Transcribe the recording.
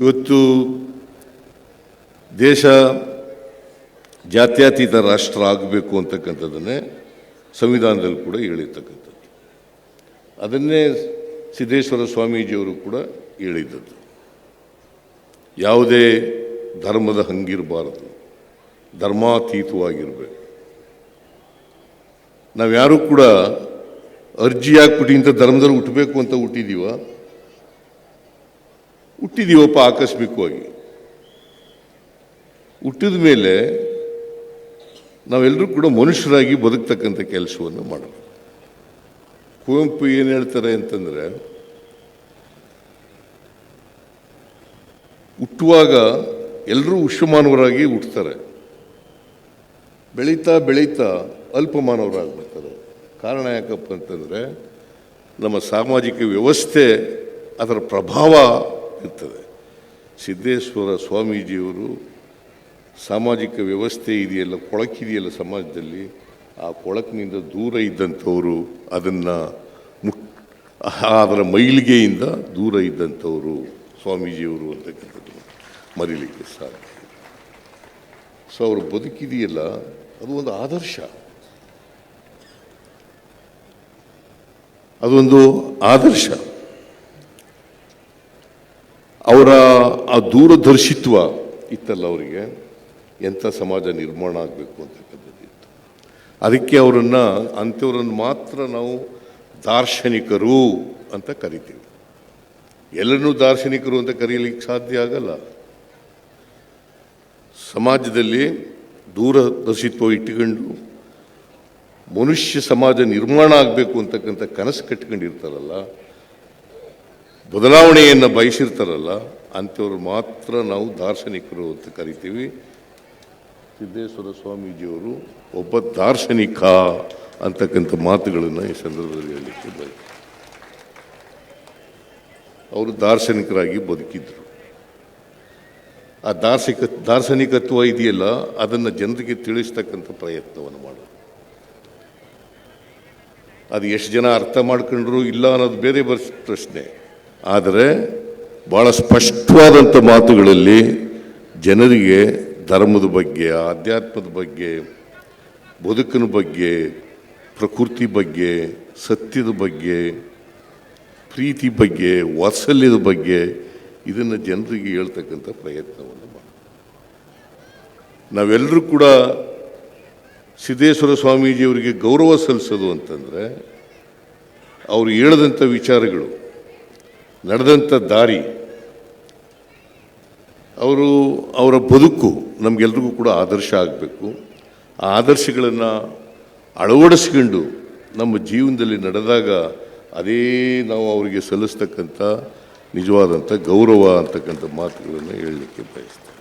ಇವತ್ತು ದೇಶ ಜಾತ್ಯತೀತ ರಾಷ್ಟ್ರ ಆಗಬೇಕು ಅಂತಕ್ಕಂಥದ್ದನ್ನೇ ಸಂವಿಧಾನದಲ್ಲಿ ಕೂಡ ಹೇಳಿರ್ತಕ್ಕಂಥದ್ದು. ಅದನ್ನೇ ಸಿದ್ದೇಶ್ವರ ಸ್ವಾಮೀಜಿಯವರು ಕೂಡ ಹೇಳಿದ್ದದ್ದು. ಯಾವುದೇ ಧರ್ಮದ ಹಂಗಿರಬಾರದು. ಧರ್ಮಾತೀತವಾಗಿರಬೇಕು. ಯಾರು ಕೂಡ ಅರ್ಜಿ ಹಾಕ್ಬಿಟ್ಟು ಇಂಥ ಧರ್ಮದಲ್ಲಿ ಹುಟ್ಟಬೇಕು ಅಂತ ಹುಟ್ಟಿದೀವ? ಹುಟ್ಟಿದೀವಪ್ಪ ಆಕಸ್ಮಿಕವಾಗಿ. ಹುಟ್ಟಿದ ಮೇಲೆ ನಾವೆಲ್ಲರೂ ಕೂಡ ಮನುಷ್ಯರಾಗಿ ಬದುಕ್ತಕ್ಕಂಥ ಕೆಲಸವನ್ನು ಮಾಡಬೇಕು. ಕುವೆಂಪು ಏನು ಹೇಳ್ತಾರೆ ಅಂತಂದರೆ, ಹುಟ್ಟುವಾಗ ಎಲ್ಲರೂ ವಿಶ್ವಮಾನವರಾಗಿ ಹುಟ್ಟುತ್ತಾರೆ ಬೆಳೀತಾ ಬೆಳೀತಾ ಅಲ್ಪಮಾನವರಾಗ್ಬಿಡ್ತಾರೆ. ಕಾರಣ ಯಾಕಪ್ಪ ಅಂತಂದರೆ, ನಮ್ಮ ಸಾಮಾಜಿಕ ವ್ಯವಸ್ಥೆ ಅದರ ಪ್ರಭಾವ ಇರ್ತದೆ ಸಿದ್ದೇಶ್ವರ ಸ್ವಾಮೀಜಿಯವರು ಸಾಮಾಜಿಕ ವ್ಯವಸ್ಥೆ ಇದೆಯಲ್ಲ ಕೊಳಕಿದೆಯಲ್ಲ ಸಮಾಜದಲ್ಲಿ, ಆ ಕೊಳಕಿನಿಂದ ದೂರ ಇದ್ದಂಥವರು ಅದನ್ನು ಮು ಅದರ ಮೈಲಿಗೆಯಿಂದ ದೂರ ಇದ್ದಂಥವರು ಸ್ವಾಮೀಜಿಯವರು ಅಂತಕ್ಕಂಥದ್ದು ಮರೀಲಿಕ್ಕೆ ಸಾಧ್ಯ ಸೊ ಅವರು ಬದುಕಿದೆಯಲ್ಲ, ಅದು ಒಂದು ಆದರ್ಶ. ಅದೊಂದು ಆದರ್ಶ. ಅವರ ಆ ದೂರದರ್ಶಿತ್ವ ಇತ್ತಲ್ಲ ಅವರಿಗೆ? ಎಂಥ ಸಮಾಜ ನಿರ್ಮಾಣ ಆಗಬೇಕು ಅಂತಕ್ಕಂಥದ್ದು ಇತ್ತು. ಅದಕ್ಕೆ ಅವರನ್ನು, ಅಂಥವ್ರನ್ನು ಮಾತ್ರ ನಾವು ದಾರ್ಶನಿಕರು ಅಂತ ಕರಿತೀವಿ. ಎಲ್ಲರನ್ನೂ ದಾರ್ಶನಿಕರು ಅಂತ ಕರೆಯಲಿಕ್ಕೆ ಸಾಧ್ಯ ಆಗಲ್ಲ. ಸಮಾಜದಲ್ಲಿ ದೂರದರ್ಶಿತ್ವ ಇಟ್ಟುಕೊಂಡು ಮನುಷ್ಯ ಸಮಾಜ ನಿರ್ಮಾಣ ಆಗಬೇಕು ಅಂತಕ್ಕಂಥ ಕನಸು ಕಟ್ಕೊಂಡಿರ್ತಾರಲ್ಲ ಬದಲಾವಣೆಯನ್ನು ಬಯಸಿರ್ತಾರಲ್ಲ, ಅಂಥವ್ರು ಮಾತ್ರ ನಾವು ದಾರ್ಶನಿಕರು ಅಂತ ಕರಿತೀವಿ. ಸಿದ್ದೇಶ್ವರ ಸ್ವಾಮೀಜಿಯವರು ಒಬ್ಬ ದಾರ್ಶನಿಕ ಅಂತಕ್ಕಂಥ ಮಾತುಗಳನ್ನು ಈ ಸಂದರ್ಭದಲ್ಲಿ ಹೇಳಲಿಕ್ಕೆ ಬಯಸ್ತಾರೆ ಅವರು ದಾರ್ಶನಿಕರಾಗಿ ಬದುಕಿದ್ರು. ಆ ದಾರ್ಶಿಕ, ದಾರ್ಶನಿಕತ್ವ ಇದೆಯಲ್ಲ, ಅದನ್ನು ಜನರಿಗೆ ತಿಳಿಸ್ತಕ್ಕಂಥ ಪ್ರಯತ್ನವನ್ನು ಮಾಡೋದು. ಅದು ಎಷ್ಟು ಜನ ಅರ್ಥ ಮಾಡ್ಕೊಂಡ್ರು ಇಲ್ಲ ಅನ್ನೋದು ಬೇರೆ ಬರ್, ಪ್ರಶ್ನೆ. ಆದರೆ ಭಾಳ ಸ್ಪಷ್ಟವಾದಂಥ ಮಾತುಗಳಲ್ಲಿ ಜನರಿಗೆ ಧರ್ಮದ ಬಗ್ಗೆ, ಆಧ್ಯಾತ್ಮದ ಬಗ್ಗೆ, ಬದುಕಿನ ಬಗ್ಗೆ, ಪ್ರಕೃತಿ ಬಗ್ಗೆ, ಸತ್ಯದ ಬಗ್ಗೆ, ಪ್ರೀತಿ ಬಗ್ಗೆ, ವಾತ್ಸಲ್ಯದ ಬಗ್ಗೆ ಇದನ್ನು ಜನರಿಗೆ ಹೇಳ್ತಕ್ಕಂಥ ಪ್ರಯತ್ನವನ್ನು ಮಾಡಿ ನಾವೆಲ್ಲರೂ ಕೂಡ ಸಿದ್ದೇಶ್ವರ ಸ್ವಾಮೀಜಿಯವರಿಗೆ ಗೌರವ ಸಲ್ಲಿಸೋದು ಅಂತಂದರೆ ಅವರು ಹೇಳಿದಂಥ ವಿಚಾರಗಳು ನಡೆದಂಥ ದಾರಿ, ಅವರು ಅವರ ಬದುಕು ನಮಗೆಲ್ರಿಗೂ ಕೂಡ ಆದರ್ಶ ಆಗಬೇಕು. ಆ ಆದರ್ಶಗಳನ್ನು ಅಳವಡಿಸ್ಕೊಂಡು ನಮ್ಮ ಜೀವನದಲ್ಲಿ ನಡೆದಾಗ ಅದೇ ನಾವು ಅವರಿಗೆ ಸಲ್ಲಿಸ್ತಕ್ಕಂಥ ನಿಜವಾದಂಥ ಗೌರವ ಅಂತಕ್ಕಂಥ ಮಾತುಗಳನ್ನು ಹೇಳಲಿಕ್ಕೆ ಬಯಸ್ತೇನೆ.